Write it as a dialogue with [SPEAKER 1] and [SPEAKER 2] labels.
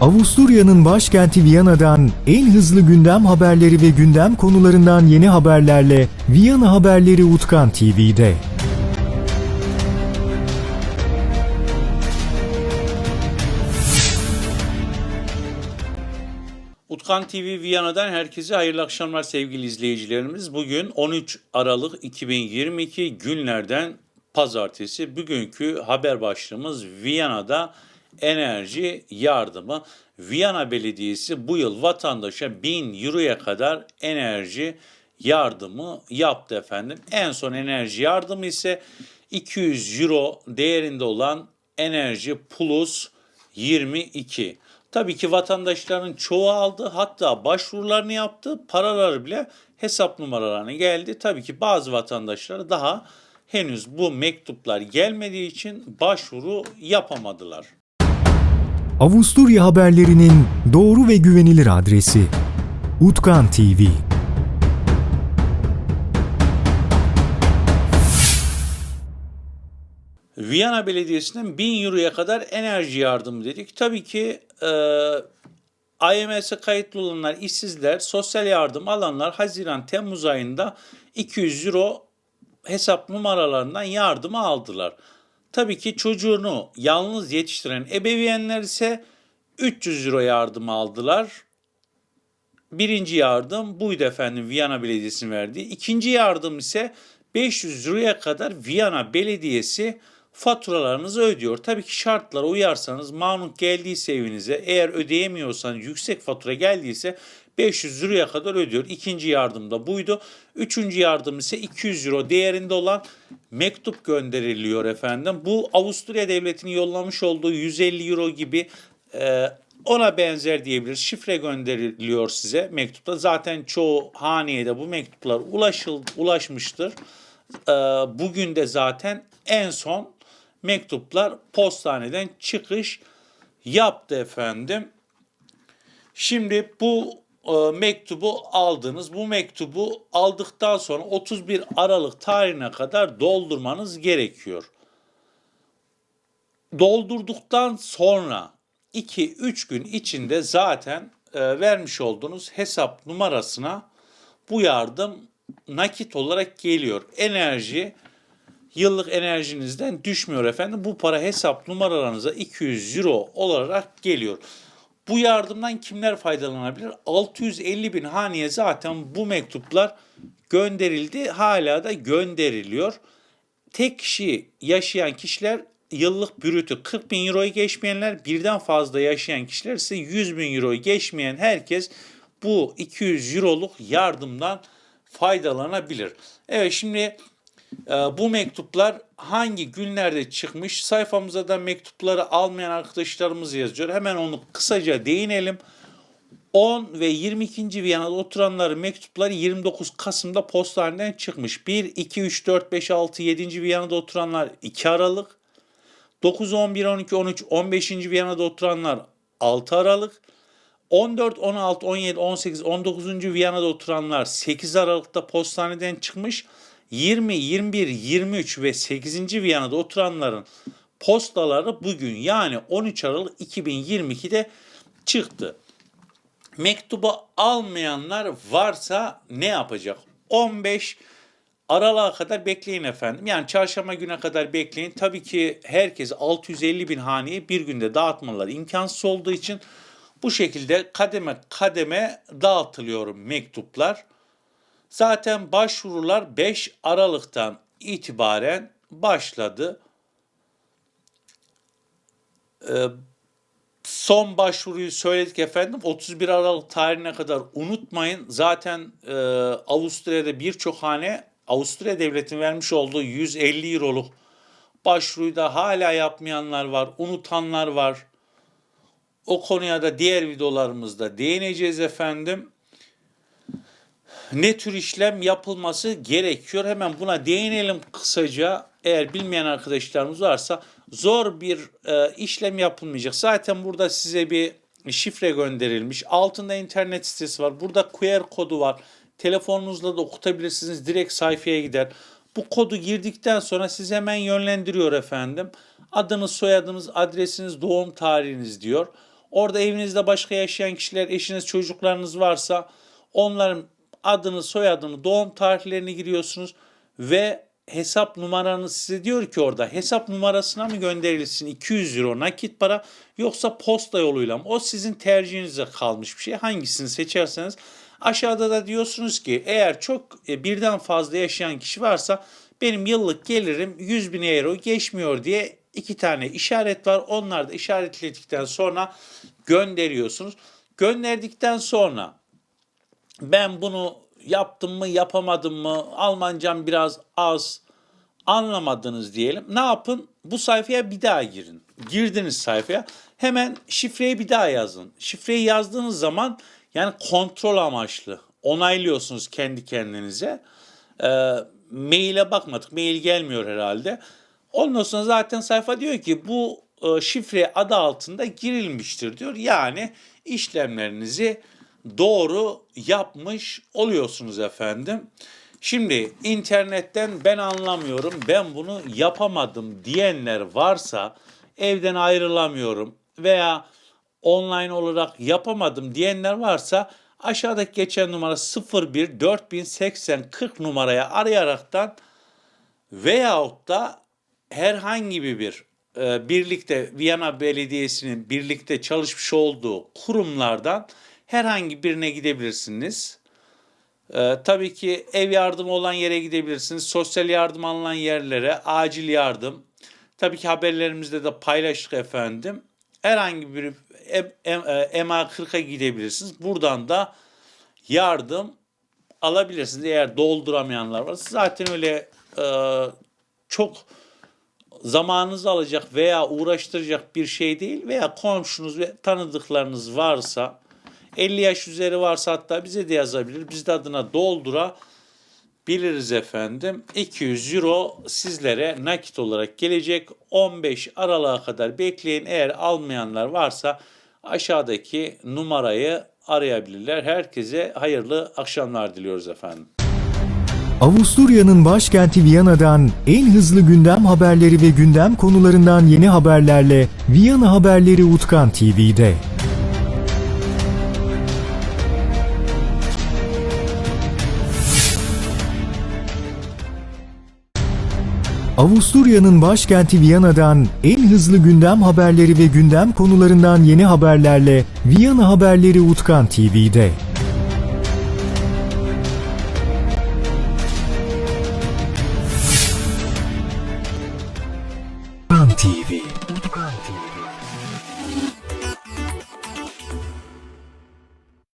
[SPEAKER 1] Avusturya'nın başkenti Viyana'dan en hızlı gündem haberleri ve gündem konularından yeni haberlerle Viyana Haberleri Utkan TV'de.
[SPEAKER 2] Utkan TV Viyana'dan herkese hayırlı akşamlar sevgili izleyicilerimiz. Bugün 13 Aralık 2022 günlerden pazartesi. Bugünkü haber başlığımız Viyana'da enerji yardımı. Viyana Belediyesi bu yıl vatandaşa 1000 euroya kadar enerji yardımı yaptı efendim. En son enerji yardımı ise 200 euro değerinde olan Enerji Plus 22. Tabii ki vatandaşların çoğu aldı hatta başvurularını yaptı paraları bile hesap numaralarına geldi. Tabii ki bazı vatandaşlar daha henüz bu mektuplar gelmediği için başvuru yapamadılar.
[SPEAKER 1] Avusturya haberlerinin doğru ve güvenilir adresi Utkan TV.
[SPEAKER 2] Viyana Belediyesi'nin 1000 euroya kadar enerji yardımı dedik. Tabii ki e, IMS'e kayıtlı olanlar, işsizler, sosyal yardım alanlar Haziran-Temmuz ayında 200 euro hesap numaralarından yardımı aldılar. Tabii ki çocuğunu yalnız yetiştiren ebeveynler ise 300 euro yardım aldılar. Birinci yardım buydu efendim Viyana Belediyesi'nin verdiği. İkinci yardım ise 500 liraya kadar Viyana Belediyesi faturalarınızı ödüyor. Tabii ki şartlara uyarsanız manuk geldiyse evinize eğer ödeyemiyorsanız yüksek fatura geldiyse 500 liraya kadar ödüyor. İkinci yardım da buydu. Üçüncü yardım ise 200 euro değerinde olan mektup gönderiliyor efendim. Bu Avusturya Devleti'nin yollamış olduğu 150 euro gibi e, ona benzer diyebiliriz. Şifre gönderiliyor size mektupta. Zaten çoğu haneye de bu mektuplar ulaşıl, ulaşmıştır. Ee, bugün de zaten en son mektuplar postaneden çıkış yaptı efendim. Şimdi bu e, mektubu aldınız. Bu mektubu aldıktan sonra 31 Aralık tarihine kadar doldurmanız gerekiyor doldurduktan sonra 2-3 gün içinde zaten e, vermiş olduğunuz hesap numarasına bu yardım nakit olarak geliyor. Enerji yıllık enerjinizden düşmüyor efendim. Bu para hesap numaralarınıza 200 euro olarak geliyor. Bu yardımdan kimler faydalanabilir? 650 bin haneye zaten bu mektuplar gönderildi. Hala da gönderiliyor tek kişi yaşayan kişiler yıllık brütü 40 bin euroyu geçmeyenler birden fazla yaşayan kişiler ise 100 bin euroyu geçmeyen herkes bu 200 euroluk yardımdan faydalanabilir. Evet şimdi bu mektuplar hangi günlerde çıkmış sayfamıza da mektupları almayan arkadaşlarımız yazıyor. Hemen onu kısaca değinelim. 10 ve 22. Viyana'da oturanların mektupları 29 Kasım'da postaneden çıkmış. 1, 2, 3, 4, 5, 6, 7. Viyana'da oturanlar 2 Aralık. 9, 11, 12, 13, 15. Viyana'da oturanlar 6 Aralık. 14, 16, 17, 18, 19. Viyana'da oturanlar 8 Aralık'ta postaneden çıkmış. 20, 21, 23 ve 8. Viyana'da oturanların postaları bugün yani 13 Aralık 2022'de çıktı. Mektubu almayanlar varsa ne yapacak? 15 Aralığa kadar bekleyin efendim. Yani çarşamba güne kadar bekleyin. Tabii ki herkes 650 bin haneye bir günde dağıtmaları imkansız olduğu için bu şekilde kademe kademe dağıtılıyor mektuplar. Zaten başvurular 5 Aralık'tan itibaren başladı. Ee, son başvuruyu söyledik efendim. 31 Aralık tarihine kadar unutmayın. Zaten e, Avusturya'da birçok hane Avusturya Devleti'nin vermiş olduğu 150 euroluk başvuruyu da hala yapmayanlar var, unutanlar var. O konuya da diğer videolarımızda değineceğiz efendim. Ne tür işlem yapılması gerekiyor? Hemen buna değinelim kısaca. Eğer bilmeyen arkadaşlarımız varsa zor bir e, işlem yapılmayacak. Zaten burada size bir şifre gönderilmiş. Altında internet sitesi var. Burada QR kodu var. Telefonunuzla da okutabilirsiniz. Direkt sayfaya gider. Bu kodu girdikten sonra sizi hemen yönlendiriyor efendim. Adınız, soyadınız, adresiniz, doğum tarihiniz diyor. Orada evinizde başka yaşayan kişiler, eşiniz, çocuklarınız varsa onların adını, soyadını, doğum tarihlerini giriyorsunuz ve hesap numaranız size diyor ki orada hesap numarasına mı gönderilsin 200 euro nakit para yoksa posta yoluyla mı? O sizin tercihinize kalmış bir şey. Hangisini seçerseniz aşağıda da diyorsunuz ki eğer çok e, birden fazla yaşayan kişi varsa benim yıllık gelirim 100 bin euro geçmiyor diye iki tane işaret var. Onlar da işaretledikten sonra gönderiyorsunuz. Gönderdikten sonra ben bunu yaptım mı yapamadım mı Almancam biraz az anlamadınız diyelim. Ne yapın? Bu sayfaya bir daha girin. Girdiniz sayfaya hemen şifreyi bir daha yazın. Şifreyi yazdığınız zaman yani kontrol amaçlı onaylıyorsunuz kendi kendinize. Ee, maile bakmadık. Mail gelmiyor herhalde. Ondan sonra zaten sayfa diyor ki bu e, şifre adı altında girilmiştir diyor. Yani işlemlerinizi doğru yapmış oluyorsunuz efendim. Şimdi internetten ben anlamıyorum, ben bunu yapamadım diyenler varsa evden ayrılamıyorum veya online olarak yapamadım diyenler varsa aşağıdaki geçen numara 01 4080 40 numaraya arayaraktan veyahut da herhangi bir e, birlikte Viyana Belediyesi'nin birlikte çalışmış olduğu kurumlardan herhangi birine gidebilirsiniz. E, tabii ki ev yardımı olan yere gidebilirsiniz. Sosyal yardım alınan yerlere, acil yardım. Tabii ki haberlerimizde de paylaştık efendim. Herhangi bir em- em- e, MA40'a gidebilirsiniz. Buradan da yardım alabilirsiniz. Eğer dolduramayanlar varsa zaten öyle e, çok zamanınızı alacak veya uğraştıracak bir şey değil veya komşunuz ve tanıdıklarınız varsa 50 yaş üzeri varsa hatta bize de yazabilir. Biz de adına doldura biliriz efendim. 200 euro sizlere nakit olarak gelecek. 15 Aralık'a kadar bekleyin. Eğer almayanlar varsa aşağıdaki numarayı arayabilirler. Herkese hayırlı akşamlar diliyoruz efendim.
[SPEAKER 1] Avusturya'nın başkenti Viyana'dan en hızlı gündem haberleri ve gündem konularından yeni haberlerle Viyana Haberleri Utkan TV'de. Avusturya'nın başkenti Viyana'dan en hızlı gündem haberleri ve gündem konularından yeni haberlerle Viyana Haberleri Utkan TV'de. Utkan TV, Utkan